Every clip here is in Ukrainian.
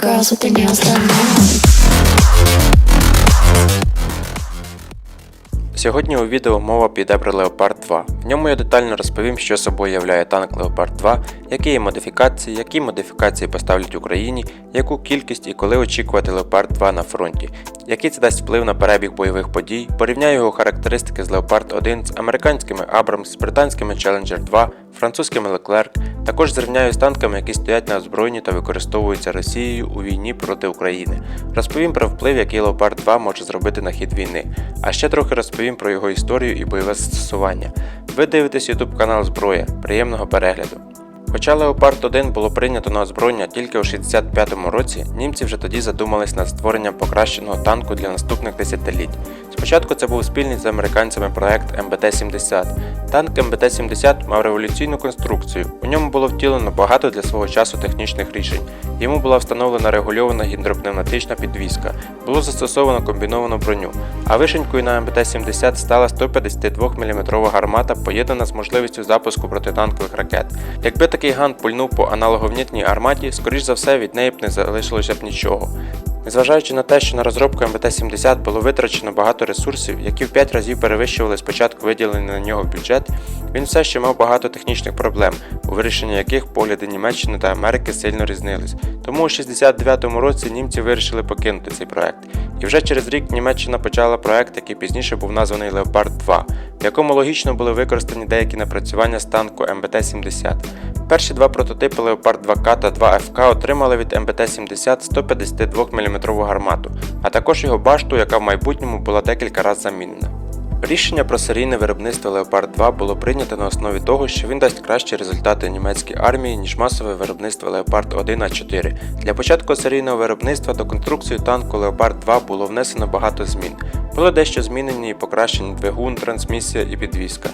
girls with their nails. Сьогодні у відео мова піде про Leopard 2. В ньому я детально розповім, що собою являє танк Leopard 2, які є модифікації, які модифікації поставлять Україні, яку кількість і коли очікувати Leopard 2 на фронті, який це дасть вплив на перебіг бойових подій, порівняю його характеристики з Leopard 1 з американськими Abrams, британськими Challenger 2, французькими Леклерк також зрівняю з танками, які стоять на озброєнні та використовуються Росією у війні проти України. Розповім про вплив, який Леопард 2 може зробити на хід війни, а ще трохи розповім про його історію і бойове застосування. Ви дивитесь YouTube канал Зброя. Приємного перегляду. Хоча Leopard 1 було прийнято на озброєння тільки у 65-му році, німці вже тоді задумались над створенням покращеного танку для наступних десятиліть. Спочатку це був спільний з американцями проект МБТ-70. Танк МБТ-70 мав революційну конструкцію. У ньому було втілено багато для свого часу технічних рішень. Йому була встановлена регульована гідропневматична підвізка, було застосовано комбіновану броню, а вишенькою на МБТ-70 стала 152 мм гармата, поєднана з можливістю запуску протитанкових ракет. Якби такий ган пульнув по аналоговнітній арматі, скоріш за все від неї б не залишилося б нічого. Незважаючи на те, що на розробку МБТ-70 було витрачено багато ресурсів, які в 5 разів перевищували спочатку виділений на нього бюджет, він все ще мав багато технічних проблем, у вирішенні яких погляди Німеччини та Америки сильно різнились. Тому у 69-му році німці вирішили покинути цей проект. І вже через рік Німеччина почала проект, який пізніше був названий Leopard 2, в якому логічно були використані деякі напрацювання з танку МБТ-70. Перші два прототипи Leopard 2K та 2FK отримали від МБТ-70 152 мм гармату, а також його башту, яка в майбутньому була декілька разів замінена. Рішення про серійне виробництво Leopard 2 було прийнято на основі того, що він дасть кращі результати німецькій армії, ніж масове виробництво Leopard 1 А4. Для початку серійного виробництва до конструкції танку Leopard 2 було внесено багато змін. Були дещо змінені і покращені двигун, трансмісія і підвізка.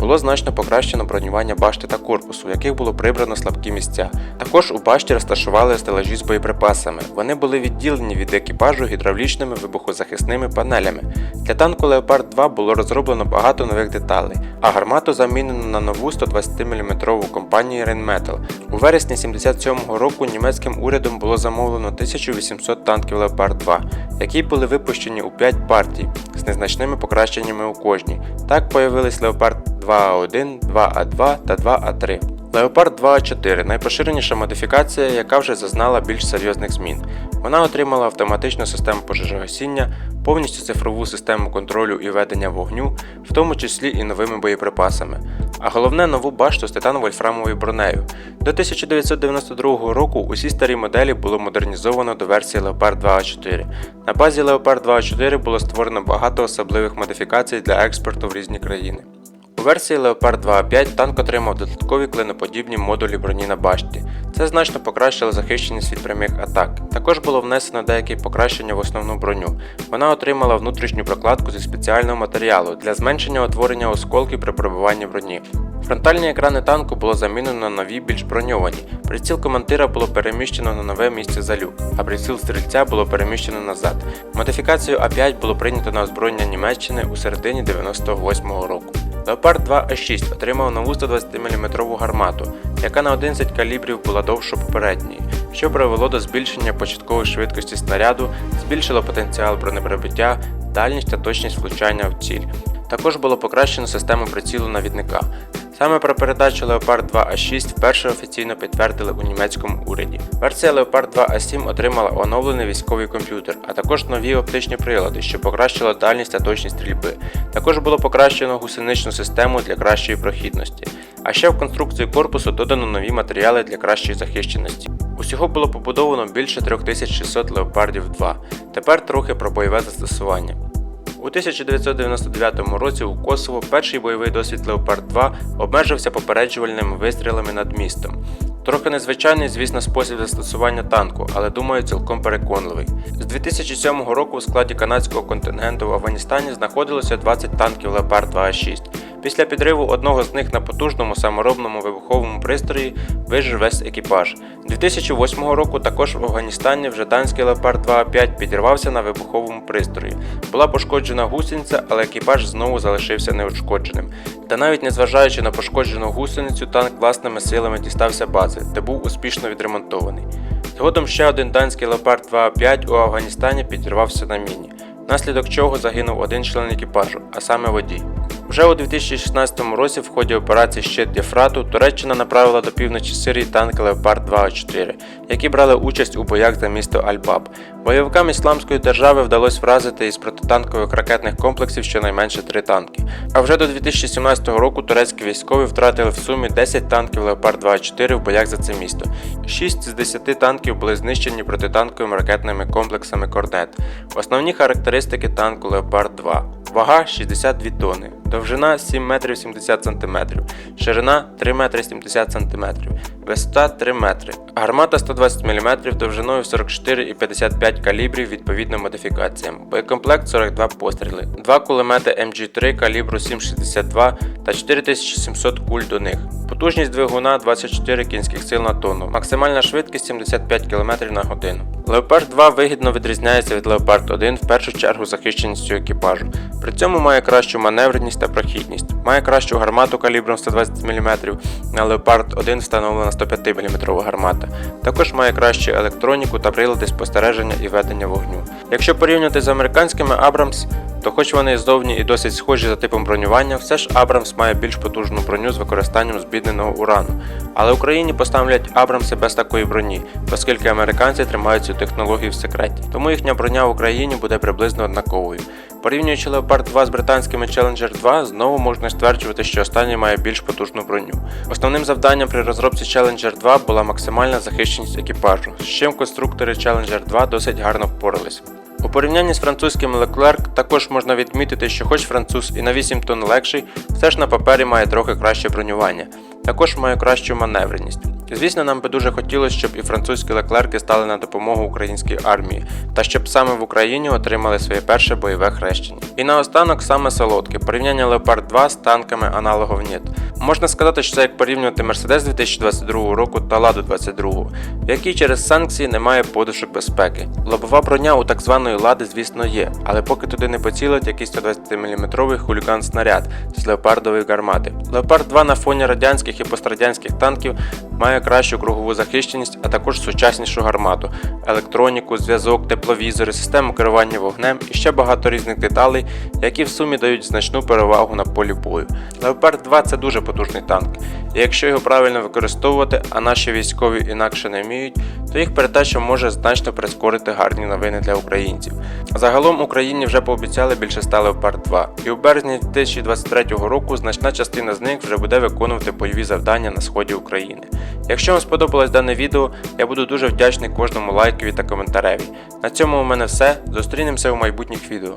Було значно покращено бронювання башти та корпусу, в яких було прибрано слабкі місця. Також у башті розташували стелажі з боєприпасами. Вони були відділені від екіпажу гідравлічними вибухозахисними панелями. Для танку Leopard 2 було розроблено багато нових деталей, а гармату замінено на нову 120 мм компанії Rheinmetall. У вересні 77-го року німецьким урядом було замовлено 1800 танків Leopard 2, які були випущені у 5 партій з незначними покращеннями у кожній. Так появились Leopard 2А1, 2А2 та 2А3. Leopard 2А4 найпоширеніша модифікація, яка вже зазнала більш серйозних змін. Вона отримала автоматичну систему пожежогасіння, повністю цифрову систему контролю і ведення вогню, в тому числі і новими боєприпасами, а головне нову башту з титано-вольфрамовою бронею. До 1992 року усі старі моделі було модернізовано до версії Leopard 2A4. На базі Leopard 2A4 було створено багато особливих модифікацій для експорту в різні країни. У версії Leopard 2A5 танк отримав додаткові клиноподібні модулі броні на башті. Це значно покращило захищеність від прямих атак. Також було внесено деякі покращення в основну броню. Вона отримала внутрішню прокладку зі спеціального матеріалу для зменшення утворення осколків при пробиванні броні. Фронтальні екрани танку було замінено на нові більш броньовані. Приціл командира було переміщено на нове місце за люк, а приціл стрільця було переміщено назад. Модифікацію А5 було прийнято на озброєння Німеччини у середині 98-го року. Leopard 2А6 отримав нову 120-мм гармату, яка на 11 калібрів була довше попередньої, що привело до збільшення початкової швидкості снаряду, збільшило потенціал бронепробиття, дальність та точність влучання в ціль. Також було покращено систему прицілу навідника. Саме про передачу Leopard 2A6 вперше офіційно підтвердили у німецькому уряді. Версія Leopard 2A7 отримала оновлений військовий комп'ютер, а також нові оптичні прилади, що покращило дальність та точність стрільби. Також було покращено гусеничну систему для кращої прохідності. А ще в конструкцію корпусу додано нові матеріали для кращої захищеності. Усього було побудовано більше 3600 Leopardів 2. Тепер трохи про бойове застосування. У 1999 році у Косово перший бойовий досвід Leopard 2 обмежився попереджувальними вистрілами над містом. Трохи незвичайний, звісно, спосіб застосування танку, але думаю, цілком переконливий. З 2007 року у складі канадського контингенту в Афганістані знаходилося 20 танків Leopard 2А6. Після підриву одного з них на потужному саморобному вибуховому пристрої вижив весь екіпаж. 2008 року також в Афганістані вже данський Leopard 2А5 підірвався на вибуховому пристрої. Була пошкоджена гусениця, але екіпаж знову залишився неушкодженим. Та навіть незважаючи на пошкоджену гусеницю, танк власними силами дістався бази, де був успішно відремонтований. Згодом ще один данський Леопард 2А5 у Афганістані підірвався на міні, внаслідок чого загинув один член екіпажу, а саме водій. Вже у 2016 році в ході операції Щит Єфрату Туреччина направила до півночі Сирії танки Леопард 2А4, які брали участь у боях за місто Аль-Баб. Бойовикам Ісламської держави вдалося вразити із протитанкових ракетних комплексів щонайменше три танки. А вже до 2017 року турецькі військові втратили в сумі 10 танків Леопард 2А4 в боях за це місто. 6 з 10 танків були знищені протитанковими ракетними комплексами Корнет. Основні характеристики танку Леопард 2. Вага 62 тонни, довжина 7 метрів 70 см, ширина 3 метри 70 см, висота 3 метри, гармата 120 мм довжиною 44 і 55 калібрів відповідно модифікаціям, боєкомплект 42 постріли, 2 кулемети MG3 калібру 7,62 та 4700 куль до них. Потужність двигуна 24 кінських сил на тонну, максимальна швидкість 75 км на годину. Леопард 2 вигідно відрізняється від Леопард 1 в першу чергу захищеністю екіпажу. При цьому має кращу маневреність та прохідність, має кращу гармату калібром 120 мм, на Леопард 1 встановлена 105 мм гармата. Також має кращу електроніку та прилади спостереження і ведення вогню. Якщо порівняти з американськими Абрамс, то хоч вони ззовні і досить схожі за типом бронювання, все ж Абрамс має більш потужну броню з використанням збідненого урану. Але Україні поставлять Абрамси без такої броні, оскільки американці тримають цю технологію в секреті. Тому їхня броня в Україні буде приблизно однаковою. Порівнюючи Leopard 2 з британськими Challenger 2, знову можна стверджувати, що останній має більш потужну броню. Основним завданням при розробці Challenger 2 була максимальна захищеність екіпажу, з чим конструктори Challenger 2 досить гарно впоралися. У порівнянні з французьким Leclerc також можна відмітити, що хоч француз і на 8 тонн легший, все ж на папері має трохи краще бронювання, також має кращу маневреність. Звісно, нам би дуже хотілося, щоб і французькі леклерки стали на допомогу українській армії, та щоб саме в Україні отримали своє перше бойове хрещення. І наостанок саме солодке порівняння Leopard 2 з танками аналогов НІТ. Можна сказати, що це як порівнювати Mercedes 2022 року та Ладу 22, в якій через санкції немає подушок безпеки. Лобова броня у так званої лади, звісно, є, але поки туди не поцілить якийсь 120-мм хуліган снаряд з леопардової гармати. Леопард 2 на фоні радянських і пострадянських танків має кращу кругову захищеність, а також сучаснішу гармату, електроніку, зв'язок, тепловізори, систему керування вогнем і ще багато різних деталей, які в сумі дають значну перевагу на полі бою. Леопард 2 це дуже потужний танк, і якщо його правильно використовувати, а наші військові інакше не вміють, то їх передача може значно прискорити гарні новини для українців. Загалом Україні вже пообіцяли більше 100 Леопард 2, і у березні 2023 року значна частина з них вже буде виконувати бойові завдання на сході України. Якщо вам сподобалось дане відео, я буду дуже вдячний кожному лайкові та коментареві. На цьому у мене все. Зустрінемося у майбутніх відео.